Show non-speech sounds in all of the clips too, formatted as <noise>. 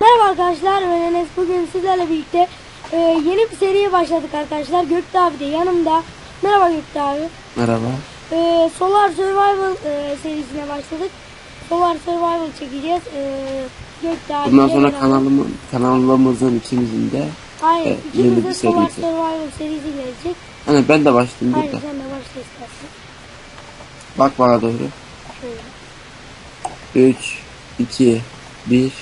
Merhaba arkadaşlar ben Enes. Bugün sizlerle birlikte e, yeni bir seriye başladık arkadaşlar. Gökte abi de yanımda. Merhaba Gökte abi. Merhaba. e, Solar Survival e, serisine başladık. Solar Survival çekeceğiz. E, Gökte abi Bundan sonra kanalımın, kanalımızın ikimizin de E, yeni bir Solar serisi. Survival serisi gelecek Hani ben de başlayayım Aynen burada. sen de başla istersen Bak bana doğru. Şöyle 3, 2, 1.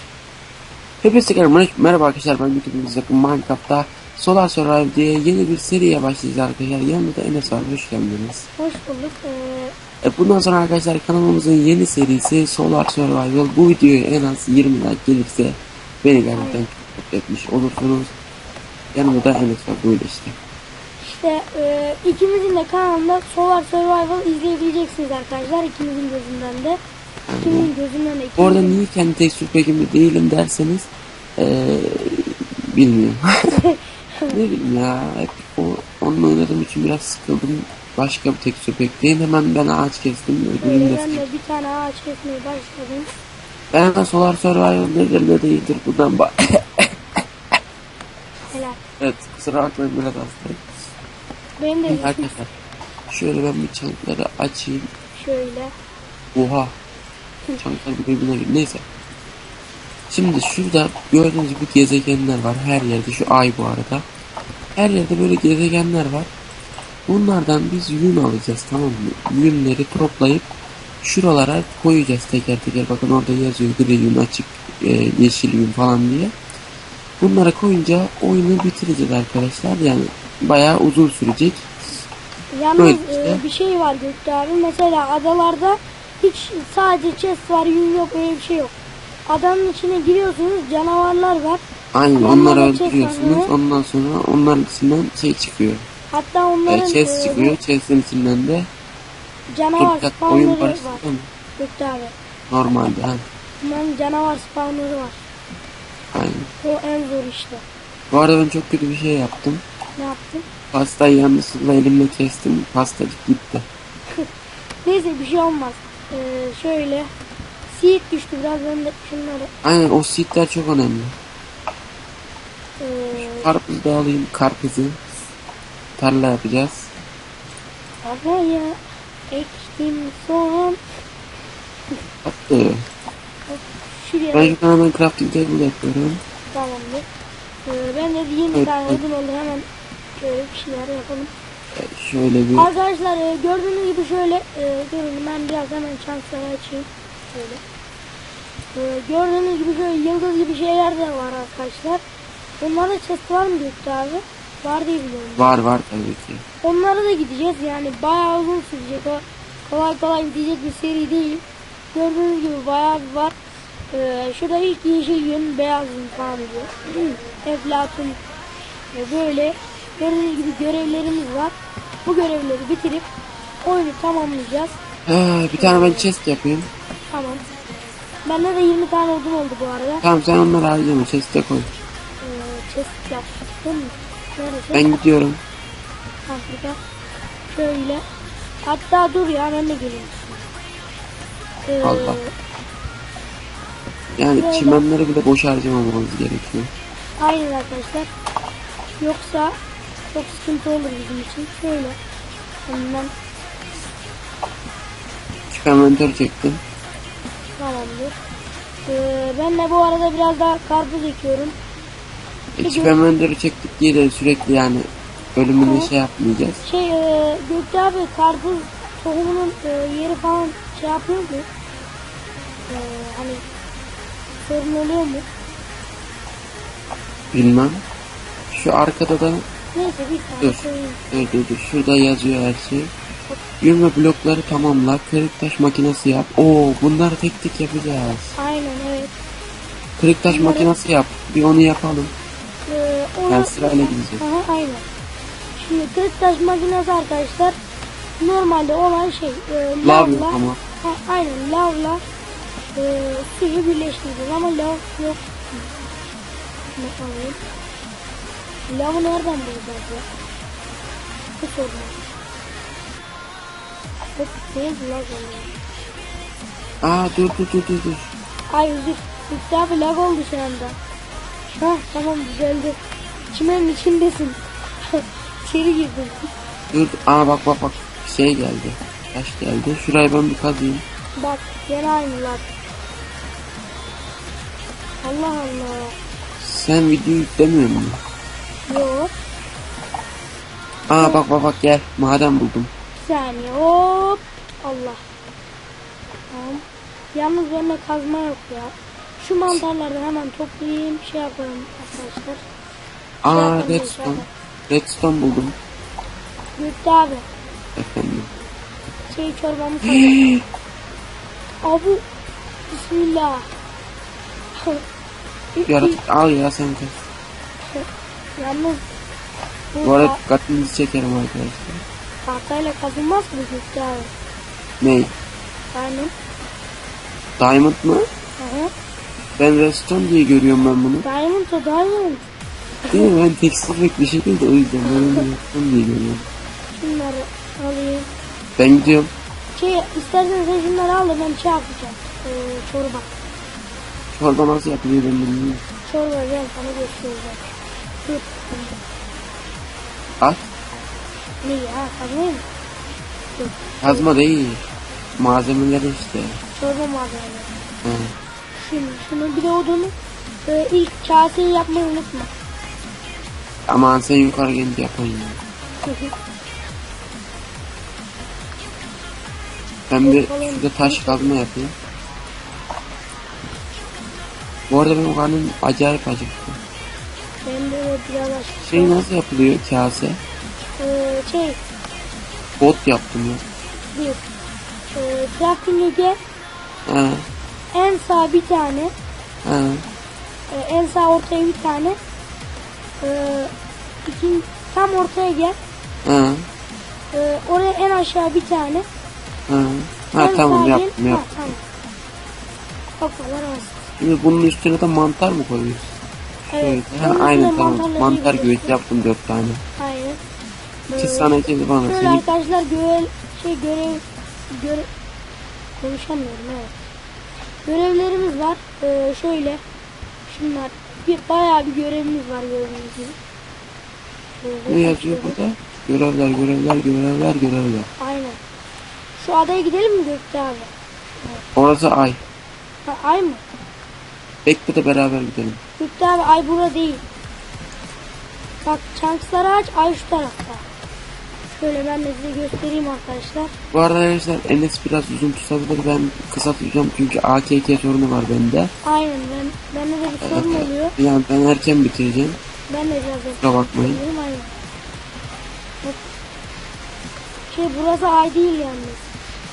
Hepinize merhaba, merhaba arkadaşlar ben YouTube'umuzda Minecraft'ta Solar Survive diye yeni bir seriye başlayacağız arkadaşlar. Yanımda Enes var, hoş geldiniz. Hoş bulduk e, E, bundan sonra arkadaşlar kanalımızın yeni serisi Solar Survival. Bu videoya en az 20 like gelirse beni gerçekten etmiş olursunuz. Yanımda da Enes var, böyle işte. İşte e, ikimizin de kanalında Solar Survival izleyebileceksiniz arkadaşlar ikimizin gözünden de İkimizin gözünden de Bu arada niye kendi tekstür pekimde değilim derseniz eee bilmiyorum. <laughs> ne bileyim ya hep o, onunla oynadığım için biraz sıkıldım. Başka bir tekstür pekteyin hemen ben ağaç kestim öbürünü de Ben de bir tane ağaç kesmeye başladım. Ben de Solar Survival nedir ne değildir buradan bak. <laughs> Evet kusura bakmayın biraz hastayım. Benim de arkadaşlar şöyle ben bir çankları açayım. şöyle. Oha. Çanklar bir birbirine gir. Neyse. Şimdi şurada gördüğünüz gibi gezegenler var her yerde. Şu ay bu arada. Her yerde böyle gezegenler var. Bunlardan biz yün alacağız tamam mı? Yünleri toplayıp şuralara koyacağız teker teker. Bakın orada yazıyor gri yün, açık e, yeşil yün falan diye. Bunlara koyunca oyunu bitireceğiz arkadaşlar. Yani bayağı uzun sürecek. Yalnız e, işte. bir şey var Gökte abi. Mesela adalarda hiç sadece chest var, yün yok, öyle bir şey yok. Adanın içine giriyorsunuz, canavarlar var. Aynen onları çek öldürüyorsunuz. Ondan sonra onların içinden şey çıkıyor. Hatta onların E, chest e, çıkıyor. Chest'in içinden de canavar oyun spawnları parası var. değil mi? Gökte abi. Normalde ha. Bunların canavar spawnları var. Aynen. O en zor işte. Bu arada ben çok kötü bir şey yaptım. Ne yaptın? Pastayı yanlışlıkla elimle kestim. Pastacık gitti. <laughs> Neyse bir şey olmaz. Ee, şöyle. Seed düştü biraz ben de şunları. Aynen o seedler çok önemli. Ee, Karpuz da alayım. Karpuzu. Tarla yapacağız. araya ektim son. Attı. Şuraya Ben an hemen crafting table yapıyorum. tamamdır. Ee, ben de 20 Evet, tane odun oldu hemen şöyle bir şeyler yapalım. E, şöyle bir Arkadaşlar e, gördüğünüz gibi şöyle e, durun ben biraz hemen çantayı açayım. Şöyle. E, gördüğünüz gibi şöyle yıldız gibi şeyler de var arkadaşlar. Onlarda chest var mı Gökte abi? Var diye biliyorum. var var tabii ki. Onlara da gideceğiz yani bayağı uzun sürecek o kolay kolay bitecek bir seri değil. Gördüğünüz gibi bayağı bir var. Ee, şurada ilk yeşil yün, beyaz yün falan diyor. <clears throat> Eflatun böyle gördüğünüz gibi görevlerimiz var. Bu görevleri bitirip oyunu tamamlayacağız. Bir tane ben chest yapayım. Tamam. Bende de 20 tane odun oldu bu arada. Tamam sen onları harcama. Chest'e koy. Ee, chest yaptım. Neresi? Ben gidiyorum. Afrika. Şöyle. Hatta dur ya ben de geleyim. Ee, Allah. Yani Böyle. çimenleri bile boş harcamamamız gerekiyor. Aynen arkadaşlar. Yoksa çok sıkıntı olur bizim için. Şöyle. Küp envantör çektim. tamamdır. Ee, ben de bu arada biraz daha karpuz ekiyorum. Envantörü çektik diye de sürekli yani ölümüne şey yapmayacağız. Şey e, Gökte abi karpuz tohumunun e, yeri falan şey yapıyor mu? E, hani sorun oluyor mu? Bilmem. Şu arkada da Neyse bir tane Dur. dur dur dur. Şurada yazıyor her şey. Yürüme blokları tamamla. Kırık taş makinesi yap. Oo bunları tek tek yapacağız. Aynen evet. Kırık taş Bunları- makinesi yap. Bir onu yapalım. Ee, Yani sırayla gideceğiz. Aha, aynen. Şimdi kırık taş makinesi arkadaşlar normalde olan şey e, Lav lavla ama. ha, aynen lavla e, suyu birleştireceğiz ama lav yok. Ne alayım? Lavı nereden bulacağız ya? Bu sorun. Hep değil lag oluyor. Aa dur dur dur dur dur. Ay özür. Lütfü abi lag oldu şu anda. Hah tamam düzeldi. Çimenin içindesin. <laughs> İçeri girdin. Dur. Aa bak bak bak. Şey geldi. Taş geldi. Şurayı ben bir kazıyım. Bak gene aynı lag. Allah Allah. Sen video yüklemiyor musun? Yok. Aa bak bak bak gel. Maden buldum. Bir saniye hop. Allah. Tamam. Yalnız bende kazma yok ya. Şu mantarları hemen toplayayım. Şey yapalım arkadaşlar. Aa Şey redstone. Redstone buldum. Gökte abi. Efendim. Şey çorbamı <gasps> koydum. Abu. Bismillah. <laughs> Yaratık al ya sen kaz. Yalnız bu Bu arada dikkatinizi çekerim arkadaşlar. tahtayla kazılmaz mı abi? Ney? Aynen. Diamond mı? Hı hı. Ben redstone diye görüyorum ben bunu. Diamond o diamond. Değil mi? Ben tekstil pek bir şekilde o yüzden ben onu redstone diye görüyorum. Şunları alayım. Ben gidiyorum. Şey istersen sen şunları al da ben şey yapacağım. Ee, çorba. Çorba nasıl yapılıyor ben bilmiyorum. Çorba gel sana göstereceğim. Dur. At. Ne ya kazmayı mı? Kazma değil. Malzemeleri işte. Çorba malzemeleri. He. Şimdi şunu bir de odunu. Ee, ilk kaseyi yapmayı unutma. Aman sen yukarı gelince yapayım ya. Ben bir şurada taş kazma yapayım. Bu arada benim karnım acayip acıktı. ben de biraz açtım. Şey nasıl yapılıyor kase? Ee, şey Bot yaptım ya. bir. Ee, crafting'e. Ha, En sağ bir tane. ha. Ee, en sağ ortaya bir tane. Ee, ikin, tam ortaya gel. Ha, Ee, oraya en aşağı bir tane. ha. Ha En tamam yaptım yaptım. Ha, tamam. O kadar az. Şimdi bunun üstüne de mantar mı koyuyoruz? Evet. Ha, onun aynen tamam. Mantar güveci yaptım dört tane. Aynen. Böyle- sana ikisi bana. Şöyle Senin arkadaşlar görev şey görev görev konuşamıyorum evet. Görevlerimiz var. Ee, şöyle şunlar bir bayağı bir görevimiz var gördüğünüz gibi. Ne yazıyor burada? Görevler, görevler, görevler, görevler. Aynen. Şu adaya gidelim mi Gökte abi? Orası ay. Ha, ay mı? De beraber gidelim. Gökte abi ay burada değil. Bak çanksları aç ay şu tarafta. Şöyle ben de size göstereyim arkadaşlar. Bu arada arkadaşlar Enes biraz uzun tutabilir. Ben kısa tutacağım çünkü AKK sorunu var bende. Aynen ben bende de bir sorun oluyor. Yani ben erken bitireceğim. Ben de biraz Kusura bakmayın. Aynen. Bak. Şey burası ay değil yalnız.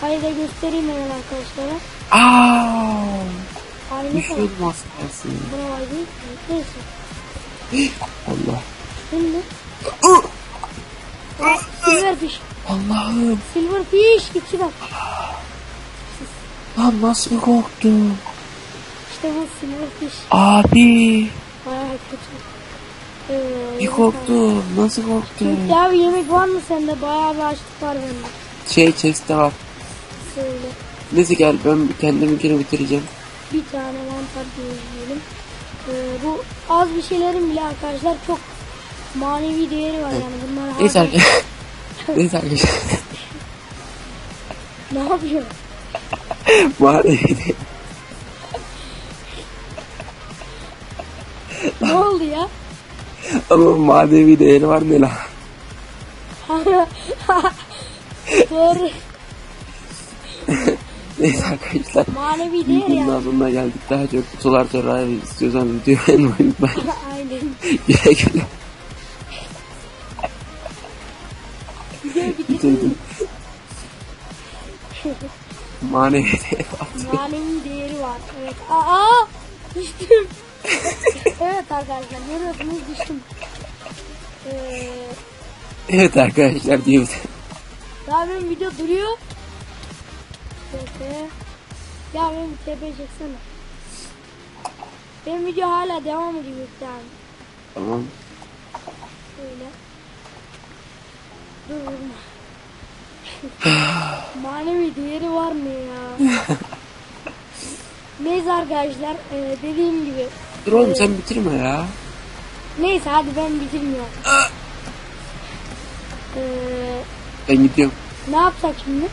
Ayı da göstereyim hemen arkadaşlara. Aa! Düşüyordum az kalsın. Allah. Aa, Silverfish. Allah'ım. Silverfish git şuradan. Lan nasıl korktum. İşte bu Silverfish. Abi. Bayağı kötü. Ee, Bir korktum. Nasıl korktum. Ya abi yemek var mı sende? Bayağı bir açlık var bende. Şey chest'te var. Söyle. Neyse gel ben kendiminkini bitireceğim. Bir tane mantar diyelim. Ee, bu az bir şeylerin bile arkadaşlar çok manevi değeri var yani bunlar Neyse arkadaşlar. <laughs> Neyse arkadaşlar. ne yapıyor? Manevi ne oldu ya? Ama manevi değeri var ne lan? <laughs> Doğru. <laughs> Neyse arkadaşlar. Manevi değer Videonun yani. sonuna geldik. Daha çok solar survival istiyorsanız videoyu beğenmeyi <laughs> unutmayın. Aynen. Güle güle. Bitirdin Bitirdim. mi? Manevi değeri var. Manevi değeri var. Evet. Aa! Düştüm. <laughs> evet arkadaşlar görüyorsunuz düştüm. Ee, Evet arkadaşlar diyoruz. Daha benim video duruyor. Ya benim TP çeksene. Benim video hala devam ediyor yani. Tamam. Şöyle. dur vurma. <sighs> Manevi değeri var mı ya? <laughs> Neyse arkadaşlar e, dediğim gibi. Dur oğlum sen bitirme ya. Neyse hadi ben bitirmiyorum. E, Ben gidiyorum. ne yapsak şimdi?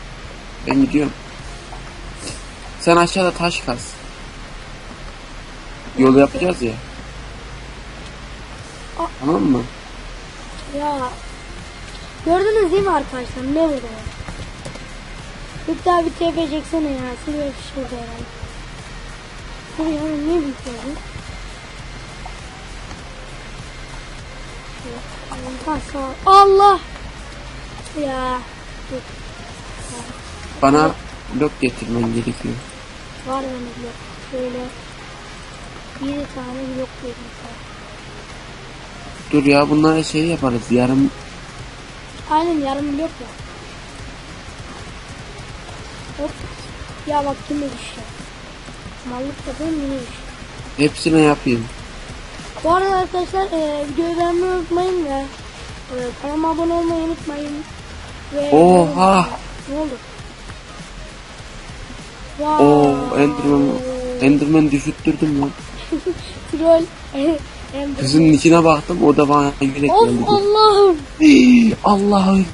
Ben gidiyorum. Sen aşağıda taş kaz. Yolu yapacağız ya. Aa. Tamam mı? Ya gördünüz değil mi arkadaşlar ne burada ya? Bir daha bir TP çeksene ya. Şuraya şurada yani. Şuraya hani niye ol. Allah! Ya. Bana blok getirmen gerekiyor. Var bende blok. Şöyle. Bir tane blok koydum. Dur ya bunlara şey yaparız. Yarım Aynen yarım blok ya. Hop. Ya bak yine düşüyor. Mallık yapıyorum yine düşüyor. hepsine yapayım. Bu arada arkadaşlar e, videoyu beğenmeyi unutmayın ve e, kanalıma abone olmayı unutmayın. Ve Oha! Ne oldu? Wow. Oo Enderman Enderman düşürttürdüm lan. <laughs> Troll. <laughs> Kızın içine baktım o da bana gerek Of geldi. Allah'ım. Allah'ım.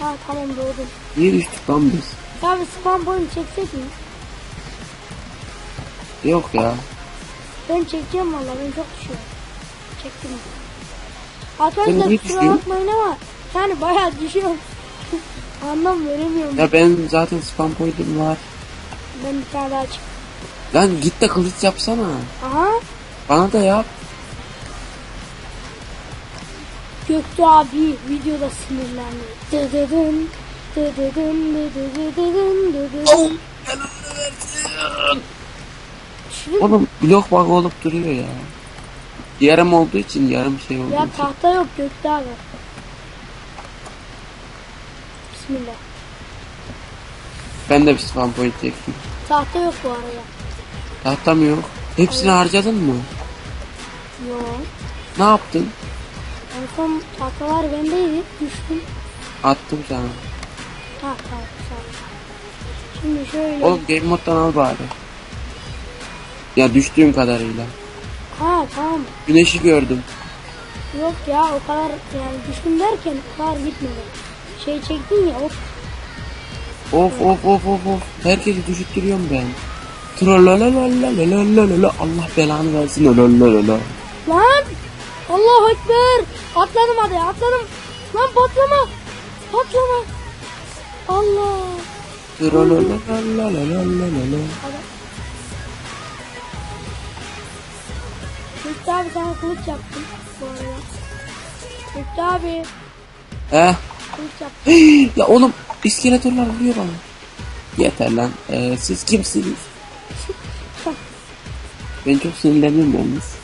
Ha tamam doğdum. Niye düştük lan biz? Ya bir spam point çeksek mi? Yok ya. Ben çekeceğim valla ben çok düşüyorum. Çektim. Arkadaşlar kusura bakmayın ama yani bayağı düşüyorum. Anlam veremiyorum. Ya ben zaten spam koydum var. Ben bir tane daha çık. Lan git de kılıç yapsana. Aha. Bana da yap. Göktuğ abi videoda sinirlendi. Dıdıdın. Dıdıdın dıdıdın. Şunu Oğlum blok bug olup duruyor ya. Yarım olduğu için yarım şey olduğu ya için. tahta yok Göktuğ abi. Bismillah. Ben de bir spam point çektim. Tahta yok bu arada. Tahtam yok. Hepsini harcadın mı? Yok. Ne yaptın? En son tahtalar bendeydi. Düştüm. Attım sana. Tamam ol. Şimdi şöyle. Oğlum game moddan al bari. Ya düştüğüm kadarıyla. Ha tamam. Güneşi gördüm. Yok ya o kadar yani düştüm derken o kadar gitmedi. Şey çektin ya hop. Of of of of of. Herkesi düşürttürüyorum ben. Tralalalalalalala. Allah belanı versin. Lalalala. Lan! Allahu Ekber! Atladım hadi atladım. Lan patlama! Patlama! Allah! Tralalalalalalala. Müftü abi sana kılıç yaptım bu arada. Müftü abi Eh. <gasps> ya oğlum iskeletorlar vuruyor bana. Yeter lan. Ee, siz kimsiniz? Ben çok sinirleniyorum yalnız.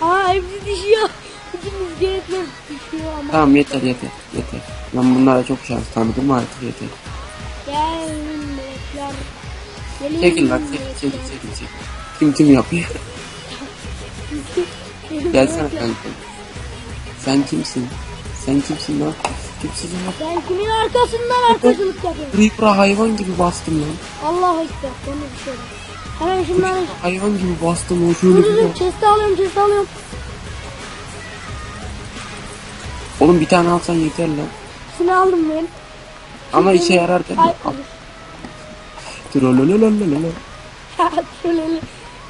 Aa hepsi düşüyor. <laughs> Bütün iskeletler düşüyor ama. Tamam yeter yeter yeter. Ben bunlara çok şans tanıdım artık yeter. Gelin melekler. Gelin Çekil lan çekil çekil çekil çekil. Kim kim yapıyor? <laughs> Gelsene kanka. Sen kimsin? Sen kimsin lan? Lan? Ben kimin arkasından arkacılık yapıyorum? Creeper'a hayvan gibi bastım lan. Allahu Ekber. Ben de bir şey. Hemen şunları Hayvan gibi bastım o şöyle Dur bir dur dur chest'i alıyorum chest'i alıyorum. Oğlum bir tane alsan yeter lan. Şunu aldım ben. Ama işe yarar mi? Ay Al.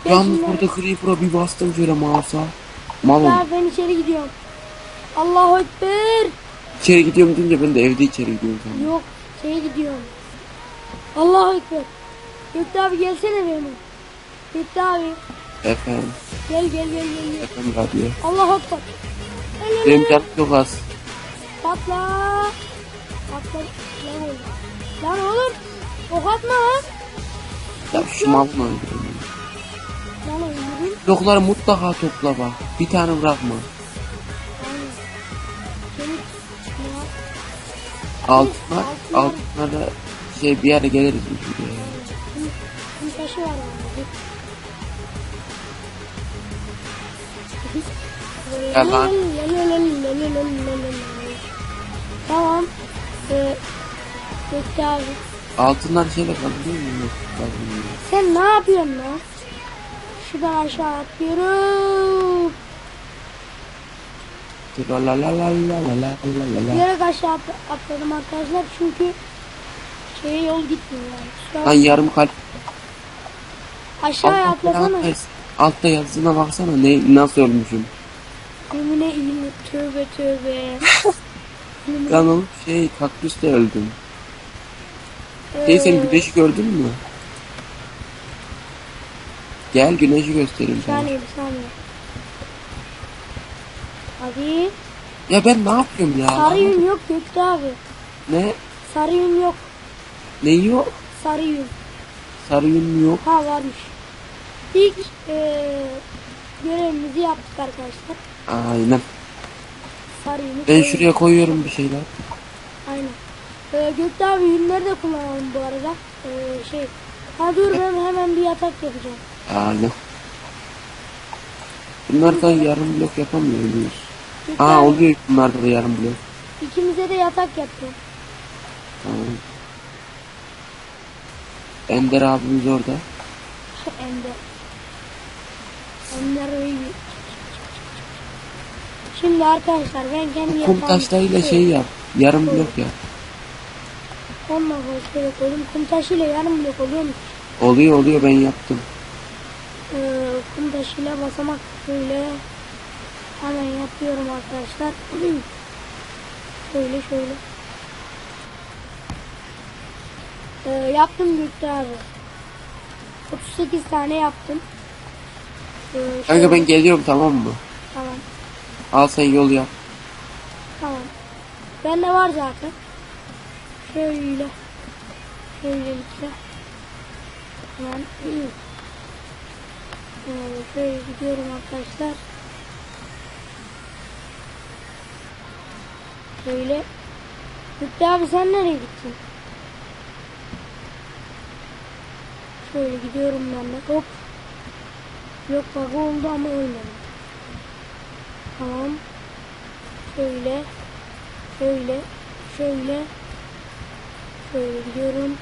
Ben Yalnız burada Creeper'a bir bastım şöyle mouse'a. Mal Ya oldu. ben içeri gidiyorum. Allahu Ekber. İçeri gidiyorum deyince ben de evde içeri gidiyorum sandım. Yok şeye gidiyorum. Allahu Ekber. Gökte abi gelsene benim. Gökte abi. Efendim. Gel gel gel gel. gel. Efendim radyo. Allahu Ekber. Benim canım çok az. Patla. Patla. Lan oğlum. Lan oğlum. Ok atma lan. Ya şu mal mı? Lan oğlum. Blokları mutlaka topla bak. Bir tane bırakma. Ne? Altınlar, altınlarla şey bir yere geliriz biz buraya. Bir taşı var orada. Gel lan. Tamam. Ee, Gökte abi. Altından şeyle kaldırıyor mu? Kaldırmıyor. Sen ne yapıyorsun lan? Şuradan aşağı atlıyorum. La la la la la la la la. Bilerek aşağı atladım arkadaşlar çünkü şeye yol gitmiyor yani. Lan yarım kalp. Aşağıya atlasana. Altta yazısına baksana ne nasıl ölmüşüm. Emine iyi tövbe tövbe. <laughs> Lan oğlum şey kaktüste öldüm. Ee... Şey sen güneşi gördün mü? Gel güneşi göstereyim sana. Bir saniye bir saniye. Hadi. Ya ben ne yapıyorum ya? Sarı yün yok Gökte abi. Ne? Sarı yün yok. Ne yok? Sarı yün. Sarı yün yok. Ha varmış. İlk eee görevimizi yaptık arkadaşlar. Aynen. Sarı yünü Ben koyduk. şuraya koyuyorum bir şeyler. Aynen. Ee, Gökte abi yünleri de kullanalım bu arada. Ee, şey. Ha dur ben <laughs> hemen bir yatak yapacağım. Aynen. Bunlardan yarım blok yapamıyor muyuz? Aa oluyor bunlarda da yarım blok. İkimize de yatak yapacağım. Tamam. Ender abimiz orada. <laughs> Ender. Ender Bey. Şimdi arkadaşlar ben kendi Kum yatağımı... taşlarıyla şey yap. Yarım blok yap. Onunla şöyle koydum. Kum taşıyla yarım blok oluyor mu? Oluyor oluyor ben yaptım. Ee, kum taşıyla basamak şöyle hemen yapıyorum arkadaşlar. <clears throat> şöyle şöyle. Ee, yaptım Gökte abi. 38 tane yaptım. Ee, Kanka ben geliyorum tamam mı? Tamam. Al sen yol yap. Tamam. Bende var zaten. Şöyle. Şöylelikle. <clears throat> Hemen. Ee, şöyle gidiyorum arkadaşlar. Şöyle. Lütfi abi sen nereye gittin? Şöyle gidiyorum ben de. Hop. Yok bak oldu ama ölmedim. Tamam. Şöyle. Şöyle. Şöyle. Şöyle gidiyorum.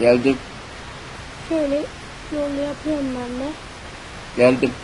Geldim. Şöyle yolu yapıyorum ben de. and the